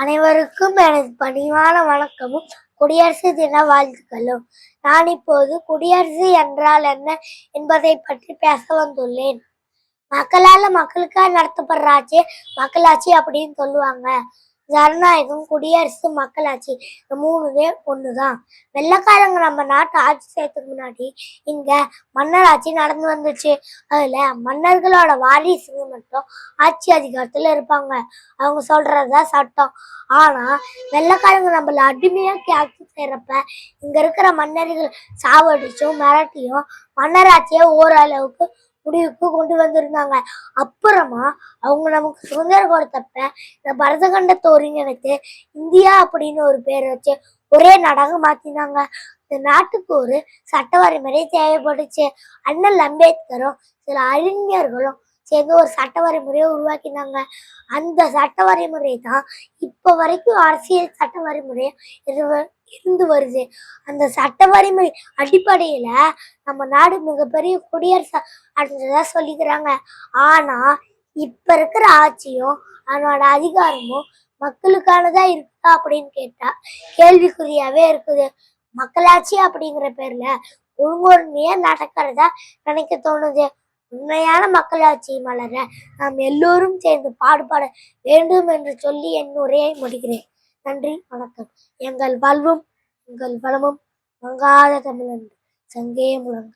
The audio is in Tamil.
அனைவருக்கும் எனது பணிவான வணக்கமும். குடியரசு தின வாழ்த்துக்களும். நான் இப்போது குடியரசு என்றால் என்ன என்பதை பற்றி பேச வந்துள்ளேன். மக்களால மக்களுக்காக நடத்தப்படுற ஆட்சி மக்களாட்சி அப்படின்னு சொல்லுவாங்க. ஜனநாயகம் குடியரசு மக்களாட்சி இந்த மூணுமே ஒண்ணுதான். வெள்ளக்காரங்க நம்ம நாட்டை ஆட்சி செய்யறதுக்கு முன்னாடி இங்க மன்னர் ஆட்சி நடந்து வந்துச்சு. அதுல மன்னர்களோட வாரிசுங்க மட்டும் ஆட்சி அதிகாரத்துல இருப்பாங்க. அவங்க சொல்றதுதான் சட்டம். ஆனா வெள்ளக்காரங்க நம்மள அடிமையாக ஆட்சி செய்யறப்ப இங்க இருக்கிற மன்னர்கள் சாவடிச்சும் மிரட்டியும் மன்னராட்சியை ஓரளவுக்கு முடிவுக்கு கொண்டு வந்திருந்தாங்க. அப்புறமா அவங்க நமக்கு சுதந்திரம் கொடுத்தப்ப இந்த பரதகண்டத்தை ஒருங்கிணைத்து இந்தியா அப்படின்னு ஒரு பேர் வச்சு ஒரே நாடாக மாத்தினாங்க. இந்த நாட்டுக்கு ஒரு சட்ட வரைமுறை தேவைப்பட்டுச்சு அண்ணல் அம்பேத்கரும் சில அறிஞர்களும் சேர்ந்து ஒரு சட்ட வரைமுறையை உருவாக்கினாங்க. அந்த சட்ட வரைமுறை தான் இப்போ வரைக்கும் அரசியல் சட்ட வரைமுறையா இரு- இருந்து வருது. அந்த சட்ட வரைமுறை அடிப்படையில நம்ம நாடு மிகப்பெரிய குடியரசு அடைஞ்சதா சொல்லிக்கிறாங்க. ஆனா இப்ப இருக்கிற ஆட்சியும் அதனோட அதிகாரமும் மக்களுக்கானதா இருக்கா அப்படின்னு கேட்டா கேள்விக்குறியாவே இருக்குது. மக்களாட்சி அப்படிங்கிற பேர்ல ஒழுங்கொருமையா நடக்கிறதா நினைக்க தோணுது. உண்மையான மக்களாட்சி மலர நாம் எல்லோரும் சேர்ந்து பாடுபாட வேண்டும் என்று சொல்லி என் உரையை முடிக்கிறேன். நன்றி வணக்கம். எங்கள் வல்வும் எங்கள் வளமும் மங்காத தமிழன் சங்கே முழங்க.